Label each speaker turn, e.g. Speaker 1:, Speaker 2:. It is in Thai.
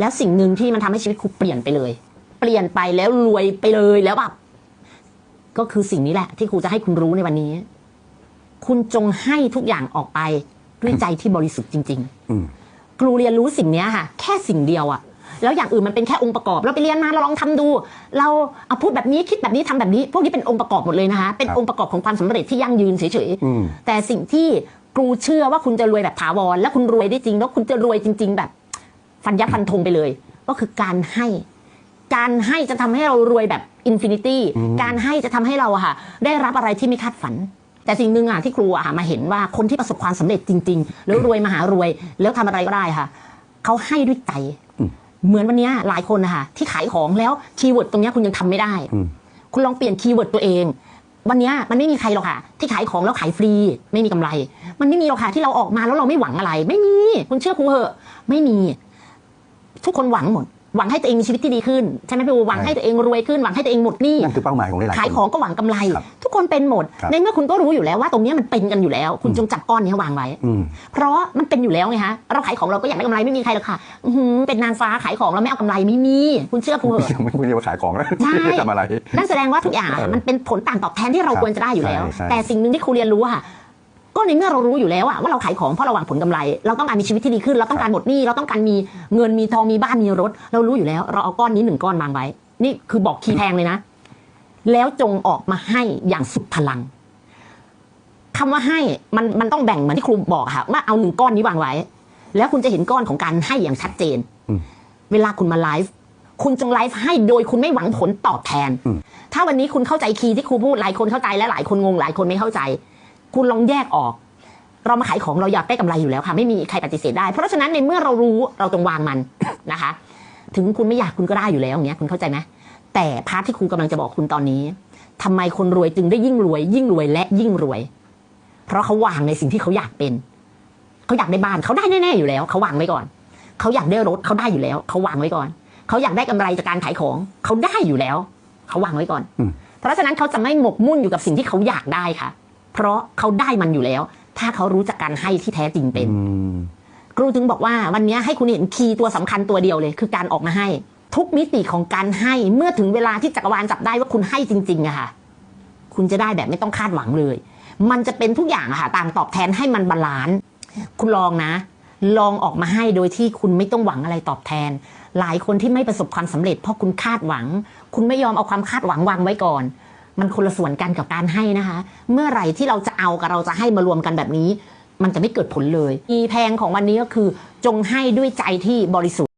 Speaker 1: แล้วสิ่งหนึ่งที่มันทำให้ชีวิตครูเปลี่ยนไปเลย เปลี่ยนไปแล้วรวยไปเลยแล้วแบบก็คือสิ่งนี้แหละ ที่ครูจะให้คุณรู้ในวันนี้ คุณจงให้ทุกอย่างออกไปด้วยใจที่บริสุทธิ์จริง
Speaker 2: อืม
Speaker 1: ๆครูเรียนรู้สิ่งเนี้ยค่ะ แค่สิ่งเดียวอะแล้วอย่างอื่นมันเป็นแค่องค์ประกอบ เราไปเรียนมาเราลองทำดู เราเอาพูดแบบนี้คิดแบบนี้ทำแบบนี้ พวกนี้เป็นองค์ประกอบหมดเลยนะคะเป็น
Speaker 2: ครับ
Speaker 1: องค์ประกอบของความสำเร็จที่ยั่งยืนเฉยๆ
Speaker 2: อืม
Speaker 1: แต่สิ่งที่ครูเชื่อว่าคุณจะรวยแบบถาวร และคุณรวยได้จริงแล้วคุณจะรวยจริง ๆ แบบ ฟันยับฟันธงไปเลย ก็คือการให้ การให้จะทำให้เรารวยแบบอินฟินิตี้การให้จะทำให้เราอะค่ะ ได้รับอะไรที่ไม่คาดฝัน แต่สิ่งหนึ่งอะที่ครูอะมาเห็นว่าคนที่ประสบความสำเร็จจริง ๆ แล้วรวยมหารวย แล้วทำอะไรก็ได้ค่ะเขาให้ด้วยใจ
Speaker 2: อืม
Speaker 1: เหมือนวันเนี้ยหลายคนนะคะที่ขายของแล้วคีย์เวิร์ดตรงเนี้ยคุณยังทำไม่ได้
Speaker 2: อืม
Speaker 1: คุณลองเปลี่ยนคีย์เวิร์ดตัวเอง วันเนี้ยมันไม่มีใครหรอกค่ะ ที่ขายของแล้วขายฟรี ไม่มีกำไร มันไม่มีหรอกค่ะที่เราออกมาแล้วเราไม่หวังอะไร ไม่มี คุณเชื่อครูเหอะ ไม่มี ทุกคนหวังหมดหวังให้ตัวเองมีชีวิตที่ดีขึ้นใช่ไหมพี่อูหวังให้ตัวเองรวยขึ้นหวังให้ตัวเองหมดหนี้
Speaker 2: นั่นคือเป้าหมายของหลายๆ
Speaker 1: ขาย
Speaker 2: คน
Speaker 1: ของก็หวังกำไร
Speaker 2: ครับ
Speaker 1: ทุกคนเป็นหมด
Speaker 2: ครับ
Speaker 1: ในเมื่อคุณก็รู้อยู่แล้วว่าตรงเนี้ยมันเป็นกันอยู่แล้ว คุณจงจับก้อนนี้วางไว้
Speaker 2: อืม
Speaker 1: เพราะมันเป็นอยู่แล้วไงฮะเราขายของเราก็อยากได้กำไรไม่มีใครหรอกค่ะอื้อหือเป็นนางฟ้าขายของเราไม่เอากำไรไม่มี คุณเชื่อครูเหอะ
Speaker 2: ยังไม่ควรจะมาขายของแล้ว
Speaker 1: ใช่
Speaker 2: ทำอะไร
Speaker 1: นั่นแสดงว่าทุกอย่างอะ
Speaker 2: เออ
Speaker 1: มันเป็นผลต่างตอบแทนที่เรา
Speaker 2: ครับ
Speaker 1: ควรจะได้อยู่แล้ว
Speaker 2: ใช่ใช่
Speaker 1: แต่สิ่งหนึ่งที่ครูเรียนรู้อะค่ะ ก็ในเมื่อเรารู้อยู่แล้วอะว่าเราขายของเพราะเราหวังผลกำไร เราต้องการมีชีวิตที่ดีขึ้น เราต้องการหมดหนี้เราต้องการมีเงินมีทองมีบ้านมีรถ เรารู้อยู่แล้ว เราเอาก้อนนี้หนึ่งก้อนวางไว้ นี่คือบอกคีย์แพงเลยนะ แล้วจงออกมาให้อย่างสุดพลังคำว่าให้มันมันต้องแบ่งเหมือนที่ครูบอกค่ะว่าเอาหนึ่งก้อนนี้วางไว้ แล้วคุณจะเห็นก้อนของการให้อย่างชัดเจน
Speaker 2: อืม
Speaker 1: เวลาคุณมาไลฟ์คุณจงไลฟ์ให้โดยคุณไม่หวังผลตอบแทน
Speaker 2: อืม
Speaker 1: ถ้าวันนี้คุณเข้าใจคีย์ที่ครูพูดหลายคนเข้าใจและหลายคนงงหลายคนไม่เข้าใจ คุณลองแยกออก เรามาขายของเราอยากได้กำไรอยู่แล้วค่ะ ไม่มีใครปฏิเสธได้ เพราะฉะนั้นในเมื่อเรารู้เราจงวางมันนะคะ ถึงคุณไม่อยากคุณก็ได้อยู่แล้วอย่างเงี้ยคุณเข้าใจไหมแต่พาร์ทที่ครูกำลังจะบอกคุณตอนนี้ทำไมคนรวยจึงได้ยิ่งรวย ยิ่งรวยและยิ่งรวย เพราะเขาวางในสิ่งที่เขาอยากเป็นเขาอยากได้บ้านเขาได้แน่ๆอยู่แล้วเขาวางไว้ก่อนเขาอยากได้รถเขาได้อยู่แล้วเขาวางไว้ก่อนเขาอยากได้กำไรจากการขายของเขาได้อยู่แล้วเขาวางไว้ก่อน
Speaker 2: อืม
Speaker 1: เพราะฉะนั้นเขาจะไม่หมกมุ่นอยู่กับสิ่งที่เขาอยากได้ค่ะ เพราะเขาได้มันอยู่แล้ว ถ้าเขารู้จักการให้ที่แท้จริงเป็น
Speaker 2: อืม
Speaker 1: ครูถึงบอกว่าวันนี้ให้คุณเห็นคีย์ตัวสำคัญตัวเดียวเลย คือการออกมาให้ ทุกมิติของการให้เมื่อถึงเวลาที่จักรวาลจับได้ว่าคุณให้จริงๆอะค่ะ คุณจะได้แบบไม่ต้องคาดหวังเลย มันจะเป็นทุกอย่างอะค่ะต่างตอบแทนให้มันบาลานซ์คุณลองนะ ลองออกมาให้โดยที่คุณไม่ต้องหวังอะไรตอบแทน หลายคนที่ไม่ประสบความสำเร็จเพราะคุณคาดหวัง คุณไม่ยอมเอาความคาดหวังวางไว้ก่อน มันคนละส่วนกันกับการให้นะคะ เมื่อไหร่ที่เราจะเอากับเราจะให้มารวมกันแบบนี้ มันจะไม่เกิดผลเลยมีแพงของวันนี้ก็คือจงให้ด้วยใจที่บริสุทธิ์